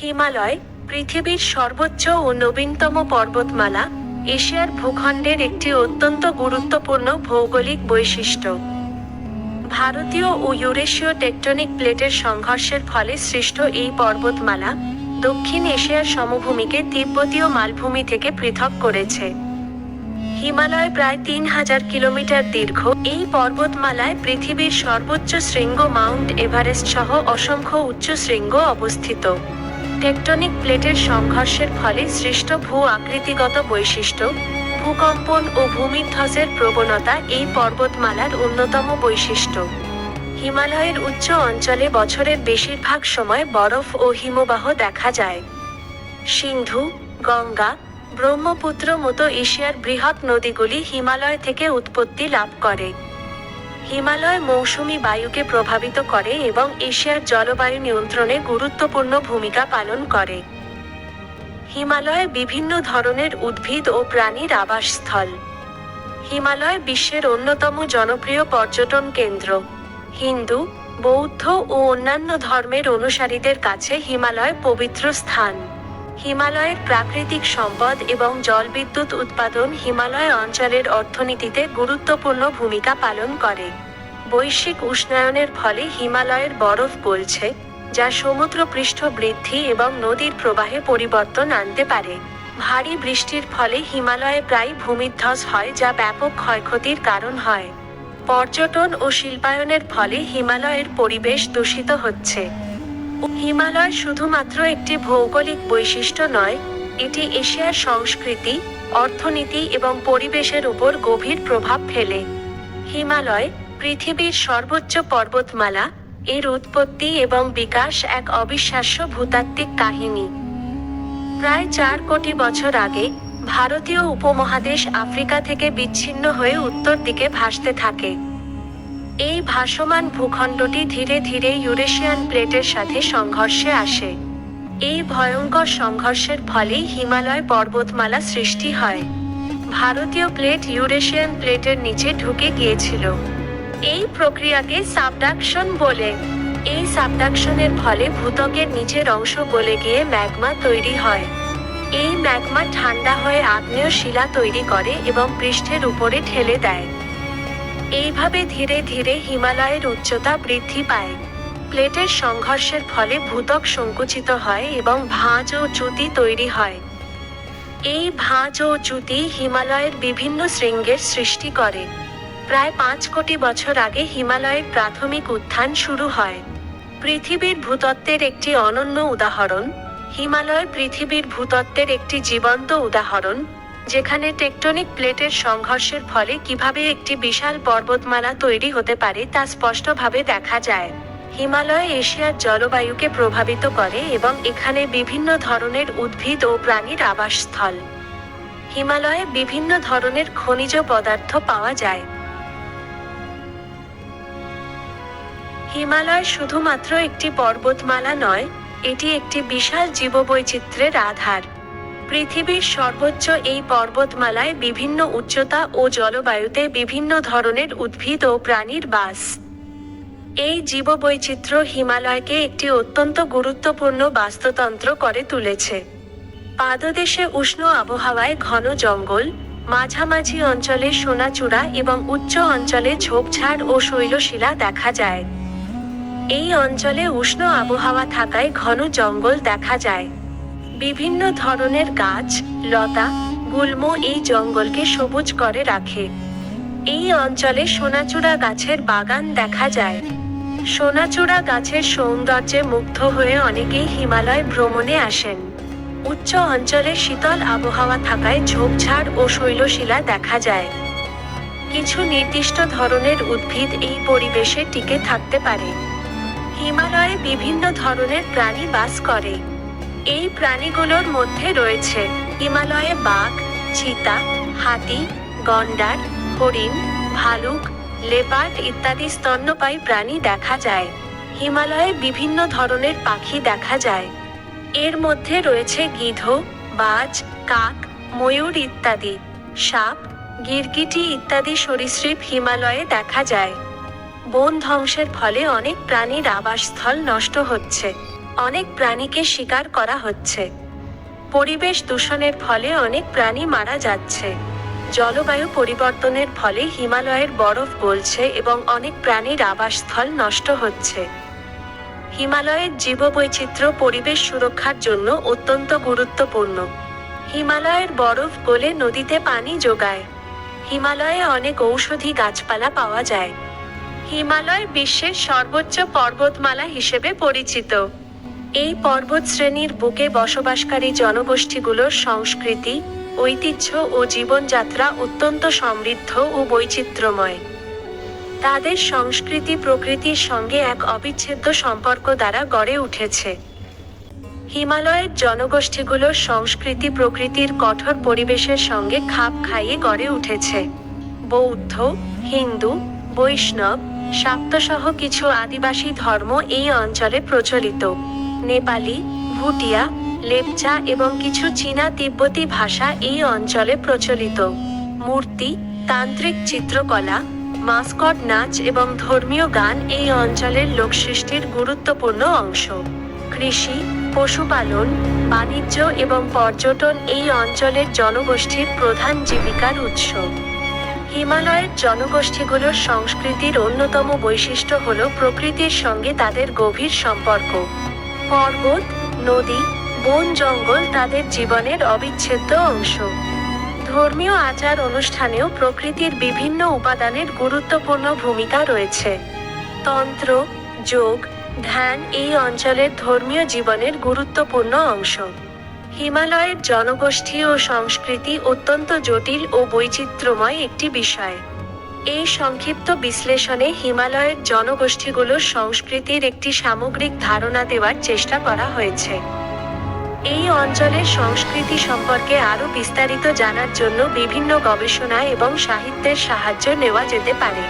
হিমালয়, পৃথিবীর সর্বোচ্চ ও নবীনতম পর্বতমালা, এশিয়ার ভূখণ্ডের একটি অত্যন্ত গুরুত্বপূর্ণ ভৌগোলিক বৈশিষ্ট্য। ভারতীয় ও ইউরেশীয় টেকটনিক প্লেটের সংঘর্ষের ফলে সৃষ্ট এই পর্বতমালা দক্ষিণ এশিয়ার সমভূমিকে তিব্বতীয় মালভূমি থেকে পৃথক করেছে। হিমালয় প্রায় তিন হাজার কিলোমিটার দীর্ঘ। এই পর্বতমালায় পৃথিবীর সর্বোচ্চ শৃঙ্গ মাউন্ট এভারেস্ট সহ অসংখ্য উচ্চ শৃঙ্গ অবস্থিত। টেকটনিক প্লেটের সংঘর্ষের ফলে সৃষ্ট ভূ আকৃতিগত বৈশিষ্ট্য, ভূকম্পন ও ভূমিধ্বসের প্রবণতা এই পর্বতমালার অন্যতম বৈশিষ্ট্য। হিমালয়ের উচ্চ অঞ্চলে বছরের বেশিরভাগ সময় বরফ ও হিমবাহ দেখা যায়। সিন্ধু, গঙ্গা, ব্রহ্মপুত্র মতো এশিয়ার বৃহৎ নদীগুলি হিমালয় থেকে উৎপত্তি লাভ করে। হিমালয় মৌসুমী বায়ুকে প্রভাবিত করে এবং এশিয়ার জলবায়ু নিয়ন্ত্রণে গুরুত্বপূর্ণ ভূমিকা পালন করে। হিমালয় বিভিন্ন ধরনের উদ্ভিদ ও প্রাণীর আবাসস্থল। হিমালয় বিশ্বের অন্যতম জনপ্রিয় পর্যটন কেন্দ্র। হিন্দু, বৌদ্ধ ও অন্যান্য ধর্মের অনুসারীদের কাছে হিমালয় পবিত্র স্থান। হিমালয়ের প্রাকৃতিক সম্পদ এবং জলবিদ্যুৎ উৎপাদন হিমালয় অঞ্চলের অর্থনীতিতে গুরুত্বপূর্ণ ভূমিকা পালন করে। বৈশ্বিক উষ্ণায়নের ফলে হিমালয়ের বরফ গলছে, যা সমুদ্রপৃষ্ঠ বৃদ্ধি এবং নদীর প্রবাহে পরিবর্তন আনতে পারে। ভারী বৃষ্টির ফলে হিমালয়ে প্রায় ভূমিধ্বস হয়, যা ব্যাপক ক্ষয়ক্ষতির কারণ হয়। পর্যটন ও শিল্পায়নের ফলে হিমালয়ের পরিবেশ দূষিত হচ্ছে। হিমালয় শুধুমাত্র একটি ভৌগোলিক বৈশিষ্ট্য নয়, এটি এশিয়ার সংস্কৃতি, অর্থনীতি এবং পরিবেশের উপর গভীর প্রভাব ফেলে। হিমালয়, পৃথিবীর সর্বোচ্চ পর্বতমালা, এর উৎপত্তি এবং বিকাশ এক অবিশ্বাস্য ভূতাত্ত্বিক কাহিনী। প্রায় চার কোটি বছর আগে, ভারতীয় উপমহাদেশ আফ্রিকা থেকে বিচ্ছিন্ন হয়ে উত্তর দিকে ভাসতে থাকে। এই ভাসমান ভূখণ্ডটি ধীরে ধীরে ইউরেশিয়ান প্লেটের সাথে সংঘর্ষে আসে। এই ভয়ঙ্কর সংঘর্ষের ফলেই হিমালয় পর্বতমালা সৃষ্টি হয়। ভারতীয় প্লেট ইউরেশিয়ান প্লেটের নিচে ঢুকে গিয়েছিল। এই প্রক্রিয়াকে সাবডাকশন বলে। এই সাবডাকশনের ফলে ভূতকের নিচের অংশ গলে গিয়ে ম্যাগমা তৈরি হয়। এই ম্যাগমা ঠান্ডা হয়ে আগ্নেয় শিলা তৈরি করে এবং পৃষ্ঠের উপরে ঠেলে দেয়। এইভাবে ধীরে ধীরে হিমালয়ের উচ্চতা বৃদ্ধি পায়। প্লেটের সংঘর্ষের ফলে ভূত্বক সংকুচিত হয় এবং ভাঁজ ও চ্যুতি তৈরি হয়। এই ভাঁজ ও চ্যুতি হিমালয়ের বিভিন্ন শৃঙ্গের সৃষ্টি করে। প্রায় পাঁচ কোটি বছর আগে হিমালয়ের প্রাথমিক উত্থান শুরু হয়। পৃথিবীর ভূতত্ত্বের একটি অনন্য উদাহরণ, হিমালয় পৃথিবীর ভূতত্ত্বের একটি জীবন্ত উদাহরণ যেখানে টেকটনিক প্লেটের সংঘর্ষের ফলে কীভাবে একটি বিশাল পর্বতমালা তৈরি হতে পারে তা স্পষ্টভাবে দেখা যায়। হিমালয় এশিয়ার জলবায়ুকে প্রভাবিত করে এবং এখানে বিভিন্ন ধরনের উদ্ভিদ ও প্রাণীর আবাসস্থল। হিমালয়ে বিভিন্ন ধরনের খনিজ পদার্থ পাওয়া যায়। হিমালয় শুধুমাত্র একটি পর্বতমালা নয়, এটি একটি বিশাল জীববৈচিত্র্যের আধার। পৃথিবীর সর্বোচ্চ এই পর্বতমালায় বিভিন্ন উচ্চতা ও জলবায়ুতে বিভিন্ন ধরনের উদ্ভিদ ও প্রাণীর বাস। এই জীববৈচিত্র্য হিমালয়কে একটি অত্যন্ত গুরুত্বপূর্ণ বাস্তুতন্ত্র করে তুলেছে। পাদদেশে উষ্ণ আবহাওয়ায় ঘন জঙ্গল, মাঝামাঝি অঞ্চলে সোনাচূড়া এবং উচ্চ অঞ্চলে ঝোপঝাড় ও শৈলশিলা দেখা যায়। এই অঞ্চলে উষ্ণ আবহাওয়া থাকায় ঘন জঙ্গল দেখা যায়। বিভিন্ন ধরনের গাছ, লতা, গুল্ম এই জঙ্গলকে সবুজ করে রাখে। এই অঞ্চলে সোনাচূড়া গাছের বাগান দেখা যায়। সোনাচূড়া গাছের সৌন্দর্যে মুগ্ধ হয়ে অনেকেই হিমালয় ভ্রমণে আসেন। উচ্চ অঞ্চলে শীতল আবহাওয়া থাকায় ঝোপঝাড় ও শৈলশিলা দেখা যায়। কিছু নির্দিষ্ট ধরনের উদ্ভিদ এই পরিবেশে টিকে থাকতে পারে। হিমালয়ে বিভিন্ন ধরনের প্রাণী বাস করে। এই প্রাণীগুলোর মধ্যে রয়েছে হিমালয়ে বাঘ, চিতা, হাতি, গন্ডার, হরিণ, ভালুক, লেপার্ড ইত্যাদি স্তন্যপায়ী প্রাণী দেখা যায়। হিমালয়ে বিভিন্ন ধরনের পাখি দেখা যায়। এর মধ্যে রয়েছে গিধ, বাজ, কাক, ময়ূর ইত্যাদি, সাপ, গিরগিটি ইত্যাদি সরীসৃপ হিমালয়ে দেখা যায়। বন ধ্বংসের ফলে অনেক প্রাণীর আবাসস্থল নষ্ট হচ্ছে। অনেক প্রাণীকে শিকার করা হচ্ছে। পরিবেশ দূষণের ফলে অনেক প্রাণী মারা যাচ্ছে। জলবায়ু পরিবর্তনের ফলে হিমালয়ের বরফ গলছে এবং অনেক প্রাণীর আবাসস্থল নষ্ট হচ্ছে। হিমালয়ের জীববৈচিত্র্য পরিবেশ সুরক্ষার জন্য অত্যন্ত গুরুত্বপূর্ণ। হিমালয়ের বরফ গলে নদীতে পানি যোগায়। হিমালয়ে অনেক ঔষধি গাছপালা পাওয়া যায়। হিমালয় বিশ্বের সর্বোচ্চ পর্বতমালা হিসেবে পরিচিত। এই পর্বত শ্রেণির বুকে বসবাসকারী জনগোষ্ঠীগুলোর সংস্কৃতি, ঐতিহ্য ও জীবনযাত্রা অত্যন্ত সমৃদ্ধ ও বৈচিত্র্যময়। তাদের সংস্কৃতি প্রকৃতির সঙ্গে এক অবিচ্ছেদ্য সম্পর্ক দ্বারা গড়ে উঠেছে। হিমালয়ের জনগোষ্ঠীগুলোর সংস্কৃতি প্রকৃতির কঠোর পরিবেশের সঙ্গে খাপ খাইয়ে গড়ে উঠেছে। বৌদ্ধ, হিন্দু, বৈষ্ণব শাক্তসহ কিছু আদিবাসী ধর্ম এই অঞ্চলে প্রচলিত। নেপালি, ভুটিয়া, লেপচা এবং কিছু চীনা তিব্বতি ভাষা এই অঞ্চলে প্রচলিত। মূর্তি, তান্ত্রিক চিত্রকলা, মাস্কট নাচ এবং ধর্মীয় গান এই অঞ্চলের লোকসৃষ্টির গুরুত্বপূর্ণ অংশ। কৃষি, পশুপালন, বাণিজ্য এবং পর্যটন এই অঞ্চলের জনগোষ্ঠীর প্রধান জীবিকার উৎস। হিমালয়ের জনগোষ্ঠীগুলোর সংস্কৃতির অন্যতম বৈশিষ্ট্য হল প্রকৃতির সঙ্গে তাদের গভীর সম্পর্ক। পর্বত, নদী, বন জঙ্গল তাদের জীবনের অবিচ্ছেদ্য অংশ। ধর্মীয় আচার অনুষ্ঠানেও প্রকৃতির বিভিন্ন উপাদানের গুরুত্বপূর্ণ ভূমিকা রয়েছে। তন্ত্র, যোগ, ধ্যান এই অঞ্চলের ধর্মীয় জীবনের গুরুত্বপূর্ণ অংশ। হিমালয়ের জনগোষ্ঠী ও সংস্কৃতি অত্যন্ত জটিল ও বৈচিত্র্যময় একটি বিষয়। এই সংক্ষিপ্ত বিশ্লেষণে হিমালয়ের জনগোষ্ঠীগুলোর সংস্কৃতির একটি সামগ্রিক ধারণা দেওয়ার চেষ্টা করা হয়েছে। এই অঞ্চলের সংস্কৃতি সম্পর্কে আরও বিস্তারিত জানার জন্য বিভিন্ন গবেষণা এবং সাহিত্যের সাহায্য নেওয়া যেতে পারে।